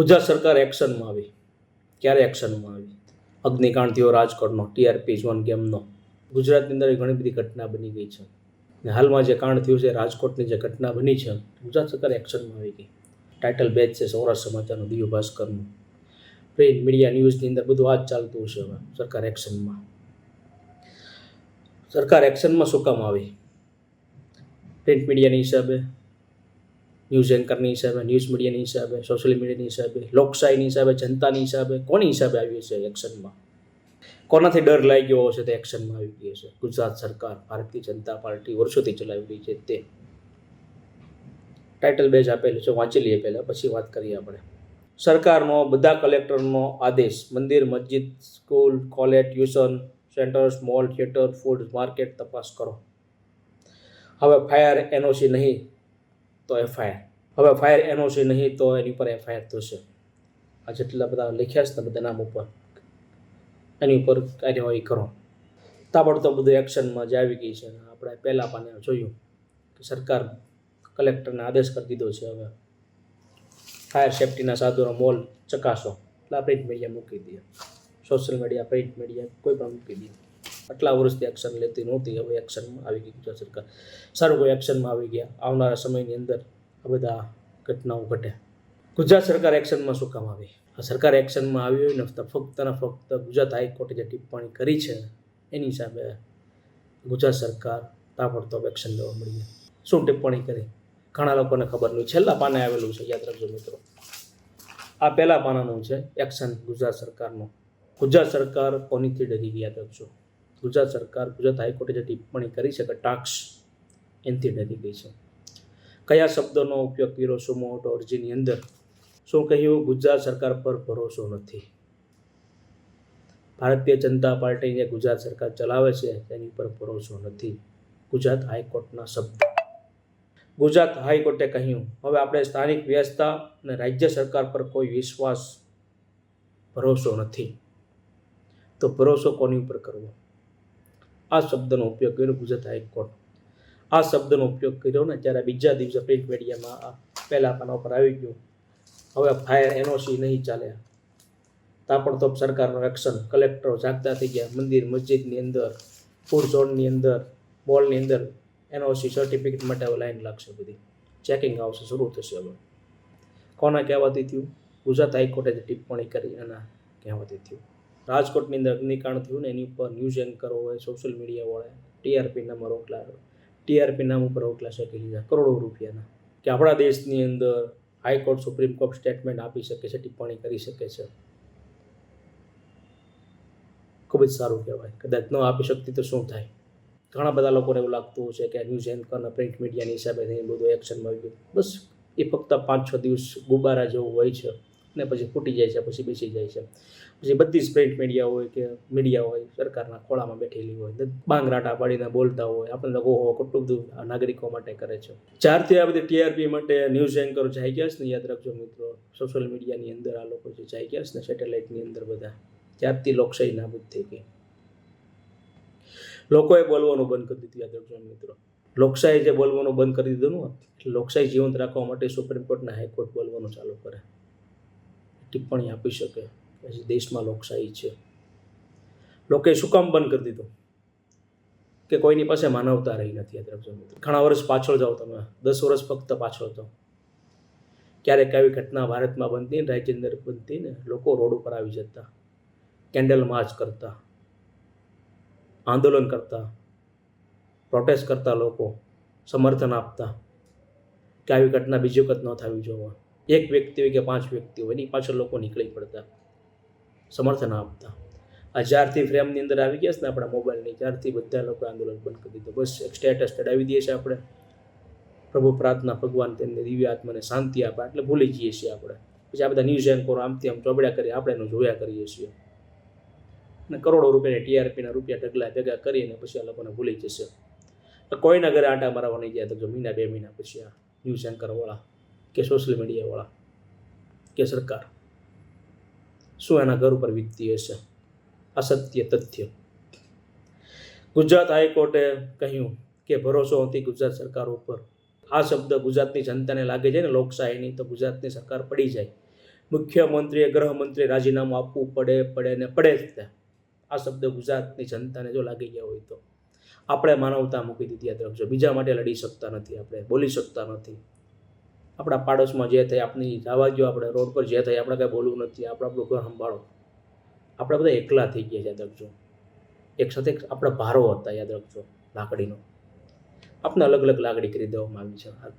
ગુજરાત સરકાર એક્શનમાં આવી. ક્યારે એક્શનમાં આવી? અગ્નિકાંડ થયો રાજકોટનો ટીઆરપી ઝોન ગેમનો ગુજરાતની અંદર ઘણી બધી ઘટના બની ગઈ છે. ને હાલમાં જે કાંડ થયું છે, રાજકોટની જે ઘટના બની છે, ગુજરાત સરકાર એક્શનમાં આવી ગઈ. ટાઇટલ બેચ છે, સૌરાષ્ટ્ર સમાચારનું, દિવ્ય ભાસ્કરનું. પ્રિન્ટ મીડિયા ન્યૂઝની અંદર બધું આ જ ચાલતું હશે હવે, સરકાર એક્શનમાં. સરકાર એક્શનમાં શું કામ આવી? પ્રિન્ટ મીડિયાની હિસાબે ન્યૂઝ એન્કરની હિસાબે, ન્યૂઝ મીડિયાની હિસાબે, સોશિયલ મીડિયાની હિસાબે, લોકશાહીની હિસાબે, જનતાની હિસાબે, કોની હિસાબે આવી છે એક્શનમાં? કોનાથી ડર લાગ્યો હશે તે એક્શનમાં આવી ગઈ હશે ગુજરાત સરકાર, ભારતીય જનતા પાર્ટી વર્ષોથી ચલાવી રહી છે તે. ટાઇટલ બેજ આપેલું છે વાંચી લઈએ પહેલાં, પછી વાત કરીએ આપણે. સરકારનો, બધા કલેક્ટરનો આદેશ, મંદિર, મસ્જિદ, school, college, tuition, centres, mall, theatre, food market તપાસ કરો. હવે ફાયર એનઓસી નહીં તો એફઆઈઆર. હવે ફાયર એનઓસી નહીં તો એની ઉપર એફઆઈઆર થશે. આ જેટલા બધા લખ્યા છે ને બધા નામ ઉપર. એની ઉપર કાર્યવાહી કરો. તાબડતોબ બધું એક્શનમાં જ આવી ગઈ છે આપણે પહેલાં પાને જોયું કે સરકાર કલેક્ટરને આદેશ કરી દીધો છે હવે. ફાયર સેફટીના સાધનો મોલ ચકાસો. એટલે પ્રિન્ટ મીડિયા મૂકી દઈએ. સોશિયલ મીડિયા પ્રિન્ટ મીડિયા કોઈ પણ મૂકી દઈએ. આટલા વર્ષથી એક્શન લેતી નહોતી. હવે એક્શનમાં આવી ગઈ ગુજરાત સરકાર. સારું કોઈ એક્શનમાં આવી ગયા. આવનારા સમયની અંદર આ બધા ઘટનાઓ ઘટે. ગુજરાત સરકાર એક્શનમાં શું કામ આવી? આ સરકાર એક્શનમાં આવી હોય ને ફક્ત ને ફક્ત ગુજરાત હાઈકોર્ટે જે ટિપ્પણી કરી છે, એની હિસાબે ગુજરાત સરકાર તાબડતોબ એક્શન લેવા મળી શું ટિપ્પણી કરી? ઘણા લોકોને ખબર નહીં. છેલ્લા પાને આવેલું છે. યાદ રાખજો મિત્રો. આ પહેલા પાનાનું છે એક્શન ગુજરાત સરકારનું. ગુજરાત સરકાર કોનીથી ડરી ગયા રાખજો. ગુજરાત સરકાર, ગુજરાત હાઈકોર્ટે જે ટિપ્પણી કરી છે કે ટાક્સ એનથી ડરી ગઈ છે. કયા શબ્દોનો ઉપયોગ કર્યો, શું મોટો અરજીની અંદર? શું કહ્યું? ગુજરાત સરકાર પર ભરોસો નથી. ભારતીય જનતા પાર્ટી જે ગુજરાત સરકાર ચલાવે છે, તેની પર ભરોસો નથી. ગુજરાત હાઈકોર્ટના શબ્દ. ગુજરાત હાઈકોર્ટે કહ્યું, હવે આપણે સ્થાનિક વ્યવસ્થા અને રાજ્ય સરકાર પર કોઈ વિશ્વાસ, ભરોસો નથી. તો ભરોસો કોની ઉપર કરવો? આ શબ્દનો ઉપયોગ કર્યો ગુજરાત હાઈકોર્ટ. આ શબ્દનો ઉપયોગ કર્યો ને ત્યારે બીજા દિવસે પ્રિન્ટ મીડિયામાં પહેલા પાના ઉપર આવી ગયું. હવે ફાયર એનઓસી નહીં ચાલે. તાપડતોપ સરકારનું એક્શન કલેક્ટરો જાગતા થઈ ગયા. મંદિર, મસ્જિદની અંદર ફૂડ ઝોનની અંદર મોલની અંદર એનઓસી સર્ટિફિકેટ માટે હવે લાઈન લાગશે બધી. ચેકિંગ આવશે શરૂ થશે હવે. કોના કહેવાથી થયું? ગુજરાત હાઈકોર્ટે ટિપ્પણી કરી એના કહેવાથી થયું. રાજકોટની અંદર અગ્નિકાંડ થયું ને એની ઉપર ન્યૂઝ એન્કરો હોય, સોશિયલ મીડિયાવાળા ટીઆરપી નામ રોકલા, ટીઆરપી નામ ઉપર રોકલા શકી લીધા, કરોડો રૂપિયાના. કે આપણા દેશની અંદર હાઈકોર્ટ સુપ્રીમ કોર્ટ સ્ટેટમેન્ટ આપી શકે છે, ટિપ્પણી કરી શકે છે. ખૂબ જ સારું કહેવાય. કદાચ ન આપી શકતી તો શું થાય? ઘણા બધા લોકોને એવું લાગતું છે કે ન્યૂઝ એન્કરના પ્રિન્ટ મીડિયાની હિસાબે થઈને બધું એક્શનમાં આવી ગયું. બસ, એ ફક્ત પાંચ છ દિવસ ગુબારા જેવું હોય છે. અને પછી ફૂટી જાય છે, પછી બેસી જાય છે. પછી બધી જ પ્રિન્ટ મીડિયા હોય કે મીડિયા હોય, સરકારના ખોળામાં બેઠેલી હોય બાંગરાટા પાડીને બોલતા હોય આપણે લોકો ઓહો, કેટલું નાગરિકો માટે કરે છે. જ્યારથી આ બધી ટીઆરપી માટે ન્યૂઝ એન્કર જાય ગયા છે ને, યાદ રાખજો મિત્રો સોશિયલ મીડિયાની અંદર આ લોકો જે જાય ગયા છે ને સેટેલાઇટની અંદર બધા, ત્યારથી લોકશાહી નાબૂદ થઈ ગઈ. લોકોએ બોલવાનું બંધ કરી દીધું, યાદ રાખજો મિત્રો. લોકશાહી જે બોલવાનું બંધ કરી દીધું ને લોકશાહી જીવંત રાખવા માટે સુપ્રીમ કોર્ટના હાઈકોર્ટ બોલવાનું ચાલુ કરે. ટિપ્પણી આપી શકે. પછી દેશમાં લોકશાહી છે. લોકોએ શું કામ બંધ કરી દીધું? કે કોઈની પાસે માનવતા રહી નથી ઘણા વર્ષ પાછળ જાઓ તમે. દસ વર્ષ ફક્ત પાછળ જાઓ. ક્યારેક આવી ઘટના ભારતમાં બનતી ને રાજ્ય અંદર બનતી ને લોકો રોડ ઉપર આવી જતા. કેન્ડલ માર્ચ કરતા. આંદોલન કરતા. પ્રોટેસ્ટ કરતા લોકો. સમર્થન આપતા. કે આવી ઘટના બીજી વખત ન થવી જોવા. એક વ્યક્તિ હોય કે પાંચ વ્યક્તિ હોય, એની પાછળ લોકો નીકળી પડતા, સમર્થન આપતા. આ જ્યારથી ફ્રેમની અંદર આવી ગયા છે ને આપણા મોબાઈલની, ત્યારથી બધા લોકો આંદોલન બંધ કરી દીધું. બસ એક સ્ટેટસ ચડાવી દઈએ છીએ આપણે. પ્રભુ પ્રાર્થના, ભગવાન તેમને દિવ્ય આત્માને શાંતિ આપે, એટલે ભૂલી જઈએ છીએ આપણે. પછી આ બધા ન્યૂઝ એન્કરો આમથી આમ ચોબડ્યા કરી આપણે એનું જોયા કરીએ છીએ. અને કરોડો રૂપિયાની ટીઆરપીના રૂપિયા ઢગલા ભેગા કરીને પછી આ લોકોને ભૂલી જશે. કોઈના ઘરે આંટા મારવા નહીં ગયા તો મહિના, બે મહિના પછી આ ન્યૂઝ એન્કરવાળા કે સોશિયલ મીડિયાવાળા કે સરકાર. શું એના ઘર ઉપર વીતતી હશે? અસત્ય તથ્ય. ગુજરાત હાઈકોર્ટે કહ્યું કે ભરોસો હતી ગુજરાત સરકાર ઉપર. આ શબ્દ ગુજરાતની જનતાને લાગે છે ને લોકશાહીની તો ગુજરાતની સરકાર પડી જાય. મુખ્યમંત્રીએ ગૃહમંત્રીએ રાજીનામું આપવું પડે પડે ને પડે જ તે આ શબ્દ ગુજરાતની જનતાને જો લાગી ગયા હોય તો. આપણે માનવતા મૂકી દીધી યાદ રાખજો બીજા માટે લડી શકતા નથી આપણે, બોલી શકતા નથી. આપણા પાડોશમાં જે થાય આપણી જવા જો આપણે રોડ પર જે થાય આપણે કાંઈ બોલવું નથી, આપણે આપણું ઘર સંભાળો. આપણે બધા એકલા થઈ ગયા યાદ રાખજો. એક સાથે આપણા ભારો હતા, યાદ રાખજો, લાકડીનો. આપણે અલગ અલગ લાકડી કરી દેવામાં આવી છે, હાલ.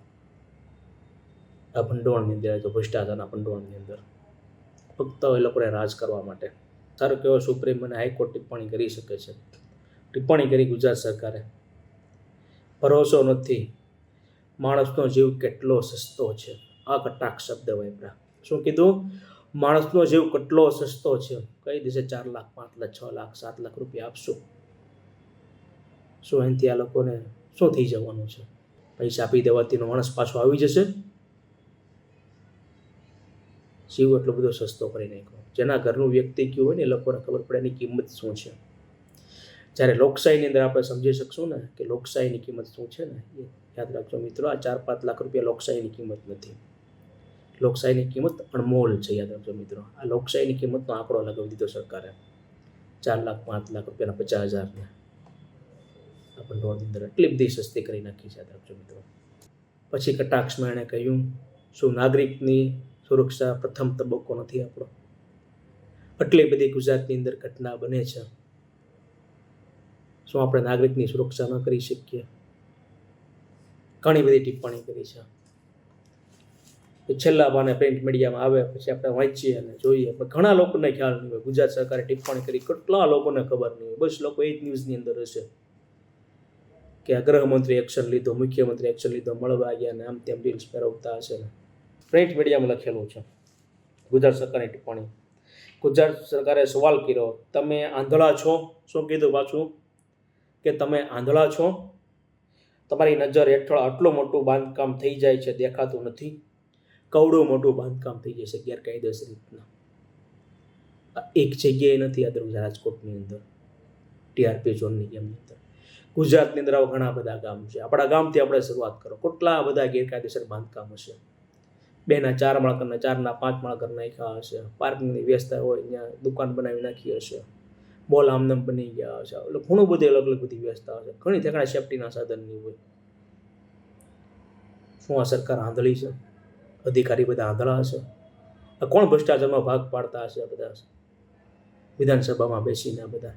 આ ભંડોળની અંદર તો ભ્રષ્ટાચારના ભંડોળની અંદર. ફક્ત એ લોકોને રાજ કરવા માટે. સારો કેવો સુપ્રીમ અને હાઈકોર્ટ ટિપ્પણી કરી શકે છે? ટિપ્પણી કરી ગુજરાત સરકારે. ભરોસો નથી. માણસનો જીવ કેટલો સસ્તો છે? આ કટાક્ષ શબ્દ વાપરા શું કીધું? માણસનો જીવ કેટલો સસ્તો છે? કઈ દેશે ચાર લાખ, પાંચ લાખ, છ લાખ, સાત લાખ રૂપિયા આપશું? શું એનાથી આ લોકોને શું થઈ જવાનું છે? પૈસા આપી દેવાથીનો માણસ પાછો આવી જશે? જીવ એટલો બધો સસ્તો કરી નાખ્યો. જેના ઘરનું વ્યક્તિ કયું હોય ને એ લોકોને ખબર પડે એની કિંમત શું છે. જ્યારે લોકશાહીની અંદર આપણે સમજી શકશું ને કે લોકશાહીની કિંમત શું છે ને, એ યાદ રાખજો મિત્રો, આ ચાર પાંચ લાખ રૂપિયા લોકશાહીની કિંમત નથી. લોકશાહીની કિંમત અણમોલ છે, યાદ રાખજો મિત્રો. આ લોકશાહીની કિંમતનો આંકડો લગાવી દીધો સરકારે. ચાર લાખ, પાંચ લાખ રૂપિયાના પચાસ હજારને. આ ભંડોળની અંદર એટલી બધી સસ્તી કરી નાખી છે, યાદ રાખજો મિત્રો. પછી કટાક્ષમાં એણે કહ્યું, શું નાગરિકની સુરક્ષા પ્રથમ તબક્કો નથી આપણો? આટલી બધી ગુજરાતની અંદર ઘટના બને છે. શું આપણે નાગરિકની સુરક્ષા ન કરી શકીએ? ઘણી બધી ટિપ્પણી કરી છે. છેલ્લા પાને પ્રિન્ટ મીડિયામાં આવે પછી આપણે વાંચીએ અને જોઈએ. પણ ઘણા લોકોને ખ્યાલ નહીં હોય. ગુજરાત સરકારે ટિપ્પણી કરી. કેટલા લોકોને ખબર નહીં હોય. બસ લોકો એ જ ન્યૂઝની અંદર હશે. કે ગૃહમંત્રી એક્શન લીધો, મુખ્યમંત્રી એક્શન લીધો, મળવા ગયા અને આમ તેમ રીલ્સ ફેરવતા હશે ને. પ્રિન્ટ મીડિયામાં લખેલું છે. ગુજરાત સરકારની ટિપ્પણી. ગુજરાત સરકારે સવાલ કર્યો, તમે આંધળા છો? શું કીધું પાછું? કે તમે આંધળા છો? તમારી નજર હેઠળ આટલું મોટું બાંધકામ થઈ જાય છે, દેખાતું નથી. કવડું મોટું બાંધકામ થઈ જશે ગેરકાયદેસર રીતના. એક જગ્યાએ નથી, આ દરરોજ રાજકોટની અંદર. ટીઆરપી ઝોનની ગેમની અંદર. ગુજરાતની અંદર આવા ઘણા બધા ગામ છે. આપણા ગામથી આપણે શરૂઆત કરો. કેટલા બધા ગેરકાયદેસર બાંધકામ હશે? બેના ચાર માળ ચારના પાંચ માળકર નાખ્યા હશે. પાર્કિંગની વ્યવસ્થા હોય, ત્યાં દુકાન બનાવી નાખી હશે. મોલ આમનામ બની ગયા હશે. એટલે ઘણું બધું અલગ અલગ બધી વ્યવસ્થા હશે. ઘણી ઠેકાણે સેફટીના સાધનની હોય. શું આ સરકાર આંધળી છે? અધિકારી બધા આંધળા હશે? કોણ ભ્રષ્ટાચારમાં ભાગ પાડતા હશે બધા? વિધાનસભામાં બેસીને બધા.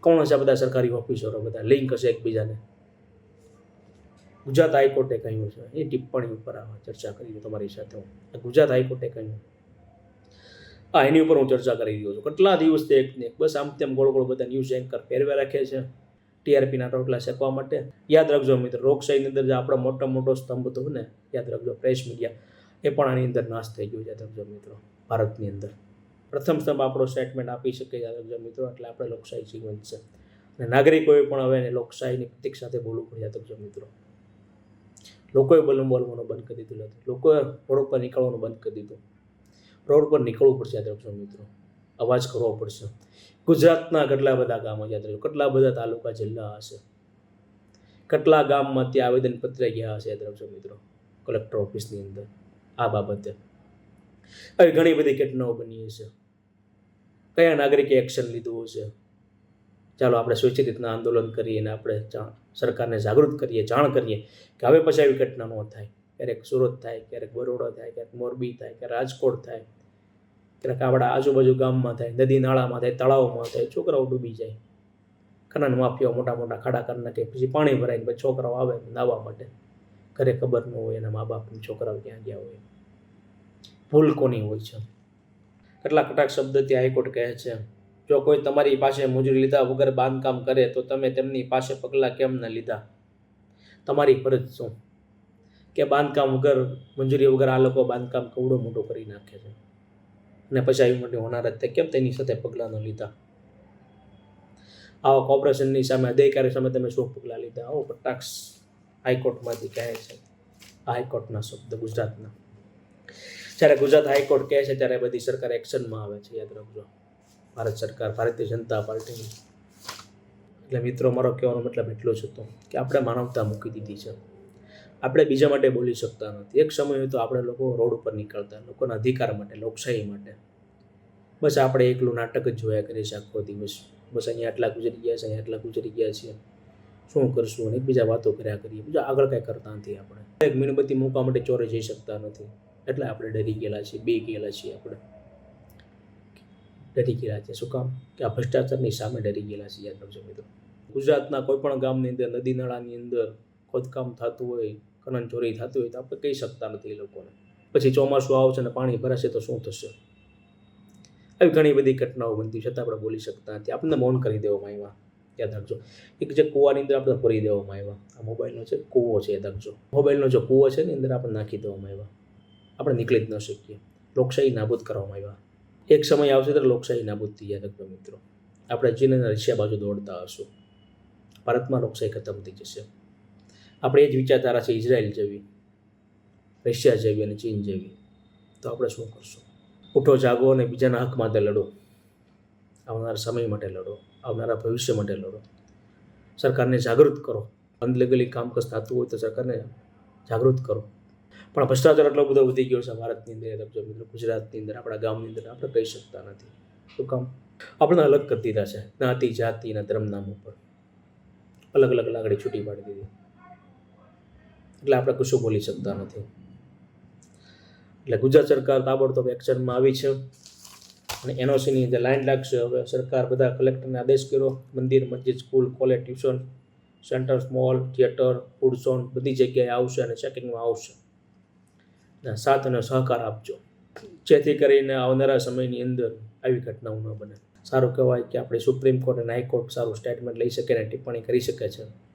કોણ હશે બધા સરકારી ઓફિસરો બધા? લિંક હશે એકબીજાને? ગુજરાત હાઈકોર્ટે કહ્યું છે. એ ટિપ્પણી ઉપર આ ચર્ચા કરી તમારી સાથે હું. ગુજરાત હાઈકોર્ટે કહ્યું. હા, એની ઉપર હું ચર્ચા કરી રહ્યો છું. કેટલા દિવસથી એક ને બસ આમ તેમ ગોળ ગોળ બધા ન્યૂઝ એન્કર ફેરવે રાખે છે. ટીઆરપીના રોટલા શેકવા માટે. યાદ રાખજો મિત્રો, લોકશાહીની અંદર જે આપણો મોટો મોટો સ્તંભ હતો ને, યાદ રાખજો પ્રેસ મીડિયા એ પણ આની અંદર નાશ થઈ ગયું યાદ રાખજો મિત્રો, ભારતની અંદર. પ્રથમ સ્તંભ આપણો સ્ટેટમેન્ટ આપી શકે, યાદ રાખજો મિત્રો, એટલે આપણે લોકશાહી જીવન છે. અને નાગરિકોએ પણ હવે લોકશાહીની પ્રતિક સાથે બોલવું પડે, યાદ રાખજો મિત્રો. લોકોએ બોલવું બોલવાનું બંધ કરી દીધું હતું લોકોએ રોડ પર નીકળવાનું બંધ કરી દીધું. રોડ પર નીકળવું પડશે યાદ રાખજો મિત્રો. અવાજ કરવો પડશે. ગુજરાતના કેટલા બધા ગામો યાદ રાખજો કેટલા બધા તાલુકા જિલ્લા હશે? કેટલા ગામમાં ત્યાં આવેદનપત્ર ગયા હશે યાદ રાખજો મિત્રો? કલેક્ટર ઓફિસની અંદર. આ બાબતે. આવી ઘણી બધી ઘટનાઓ બની હશે. કયા નાગરિકે એક્શન લીધું હશે? ચાલો આપણે સ્વૈચ્છિક રીતના આંદોલન કરીએ અને આપણે સરકારને જાગૃત કરીએ, જાણ કરીએ કે હવે પછી આવી ઘટના ન થાય. ક્યારેક સુરત થાય, ક્યારેક બરોડા થાય, ક્યારેક મોરબી થાય, ક્યારેક રાજકોટ થાય, ક્યારેક આપણા આજુબાજુ ગામમાં થાય, નદી નાળામાં થાય, તળાવમાં થાય, છોકરાઓ ડૂબી જાય. ખનન માફિયાઓ મોટા મોટા ખાડા કરી નાખે, પછી પાણી ભરાઈને પછી છોકરાઓ આવે નાવા માટે. ઘરે ખબર ન હોય એના મા બાપની છોકરાઓ ક્યાં ગયા હોય. ભૂલ કોની હોય છે? કેટલા કટાક શબ્દથી હાઈકોર્ટ કહે છે. જો કોઈ તમારી પાસે મજૂરી લીધા વગર બાંધકામ કરે તો તમે તેમની પાસે પગલાં કેમ ન લીધા? તમારી ફરજ શું? કે બાંધકામ વગર મંજૂરી વગર આ લોકો બાંધકામ કવડો મોટો કરી નાખે છે. અને પછી આવી મોટી હોનારત તે કેમ? તેની સાથે પગલાં ન લીધા. આવા કોર્પોરેશનની સામે, અધિકારી સામે તમે શું પગલાં લીધા? આવો કટાક્ષ હાઈકોર્ટમાંથી કહે છે. હાઈકોર્ટના શબ્દ ગુજરાતના. જ્યારે ગુજરાત હાઈકોર્ટ કહે છે, ત્યારે બધી સરકાર એક્શનમાં આવે છે. યાદ રાખજો. ભારત સરકાર, ભારતીય જનતા પાર્ટીની. એટલે મિત્રો, મારો કહેવાનો મતલબ એટલો જ હતો કે આપણે માનવતા મૂકી દીધી છે. આપણે બીજા માટે બોલી શકતા નથી. એક સમય તો આપણે લોકો રોડ ઉપર નીકળતા, લોકોના અધિકાર માટે, લોકશાહી માટે. બસ આપણે એકલું નાટક જ જોયા કરીએ છીએ આખો દિવસ. બસ અહીંયા આટલા ગુજરી ગયા છે, અહીંયા આટલા ગુજરી ગયા છીએ શું કરશું અને એકબીજા વાતો કર્યા કરીએ. બીજા આગળ કાંઈ કરતા નથી આપણે. એક મીણબત્તી મૂકવા માટે ચોરે જઈ શકતા નથી. એટલે આપણે ડરી ગયેલા છીએ બે ગયેલા છીએ આપણે. ડરી ગયેલા છે શું કામ? કે આ ભ્રષ્ટાચારની સામે ડરી ગયેલા છીએ યાદ રાખજો મિત્રો. ગુજરાતના કોઈપણ ગામની અંદર, નદી નાળાની અંદર ખોદકામ થતું હોય ખનન ચોરી થતું હોય તો આપણે કહી શકતા નથી એ લોકોને. પછી ચોમાસું આવશે અને પાણી ભરાશે તો શું થશે? આવી ઘણી બધી ઘટનાઓ બનતી છતાં આપણે બોલી શકતા નથી. આપણને મૌન કરી દેવામાં આવ્યા. યાદ રાખજો. એક જે કૂવાની અંદર આપણે ભરી દેવામાં આવ્યા. આ મોબાઈલનો છે, કૂવો છે, યાદ રાખજો. મોબાઈલનો જો કૂવો છે ને અંદર આપણે નાખી દેવામાં આવ્યા. આપણે નીકળી જ ન શકીએ. લોકશાહી નાબૂદ કરવામાં આવ્યા. એક સમય આવશે ત્યારે લોકશાહી નાબૂદ થઈ રાખજો મિત્રો. આપણે ચીન અને રશિયા બાજુ દોડતા હશું. ભારતમાં લોકશાહી ખતમ થઈ જશે. આપણે એ જ વિચારધારા છે ઇઝરાયલ જેવી, રશિયા જેવી અને ચીન જેવી. તો આપણે શું કરશું? ઉઠો, જાગો અને બીજાના હક માટે લડો. આવનારા સમય માટે લડો. આવનારા ભવિષ્ય માટે લડો. સરકારને જાગૃત કરો. અનલીગલી કામકાજ થતું હોય તો સરકારને જાગૃત કરો. પણ ભ્રષ્ટાચાર એટલો બધો વધી ગયો છે ભારતની અંદર. મિત્રો, ગુજરાતની અંદર, આપણા ગામની અંદર, આપણે કહી શકતા નથી. શું કામ? આપણે અલગ કરી દીધા છે. જ્ઞાતિ, જાતિ અને ધર્મ નામ ઉપર. અલગ અલગ લાગણી છૂટી પાડી દીધી. એટલે આપણે કશું બોલી શકતા નથી. એટલે ગુજરાત સરકાર તાબડતોબ એક્શનમાં આવી છે. અને એનઓસીની જે લાઈન લાગશે. હવે સરકાર બધા કલેક્ટરને આદેશ કર્યો. મંદિર, મસ્જિદ, school, college, tuition, centres, mall, theatre, food zone બધી જગ્યાએ આવશે અને ચેકિંગમાં આવશે. ને, સાથ અને સહકાર આપજો. જેથી કરીને આવનારા સમયની અંદર આવી ઘટનાઓ ન બને. સારું કહેવાય કે આપણે સુપ્રીમ કોર્ટ અને હાઈકોર્ટ સારું સ્ટેટમેન્ટ લઈ શકે અને ટિપ્પણી કરી શકે છે.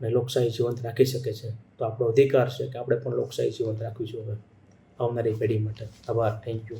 અને લોકશાહી જીવંત રાખી શકે છે. તો આપણો અધિકાર છે કે આપણે પણ લોકશાહી જીવંત જોઈએ હવે આવનારી પેઢી માટે. આભાર. Thank you